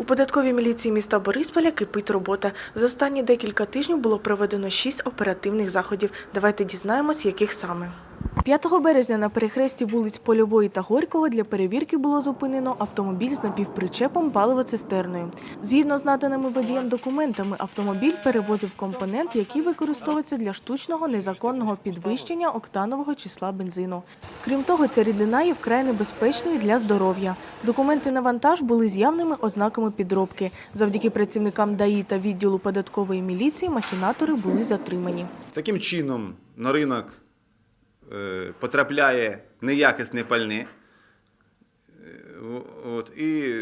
У податковій міліції міста Борисполя кипить робота. За останні декілька тижнів було проведено шість оперативних заходів. Давайте дізнаємось, яких саме. 5 березня на перехресті вулиць Польової та Горького для перевірки було зупинено автомобіль з напівпричепом паливоцистерною. Згідно з наданими водієм документами, автомобіль перевозив компонент, який використовується для штучного незаконного підвищення октанового числа бензину. Крім того, ця рідина є вкрай небезпечною для здоров'я. Документи на вантаж були з явними ознаками підробки. Завдяки працівникам ДАІ та відділу податкової міліції махінатори були затримані. Таким чином на ринок е, потрапляє неякісне пальне. Е, От, і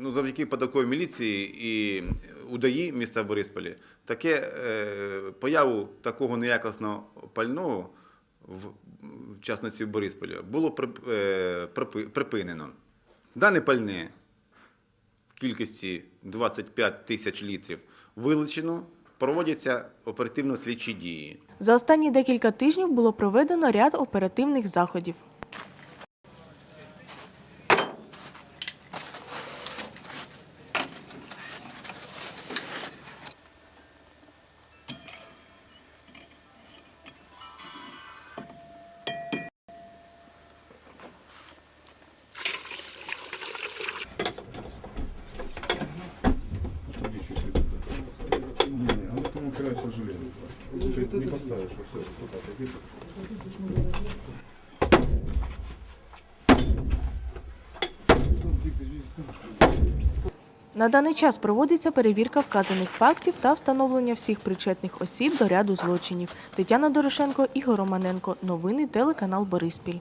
ну, завдяки податковій міліції і УДАІ міста Борисполі таке, е, появу такого неякісного пального в, в частності в Борисполі було прип- е, припи- припинено. Дане пальне в кількості 25 тисяч літрів вилучено, проводяться оперативно-слідчі дії. За останні декілька тижнів було проведено ряд оперативних заходів. Ну ты упираешь сожаление. Не поставишь, а все, вот так, видишь? На даний час проводиться перевірка вказаних фактів та встановлення всіх причетних осіб до ряду злочинів. Тетяна Дорошенко, Ігор Романенко. Новини телеканал Бориспіль.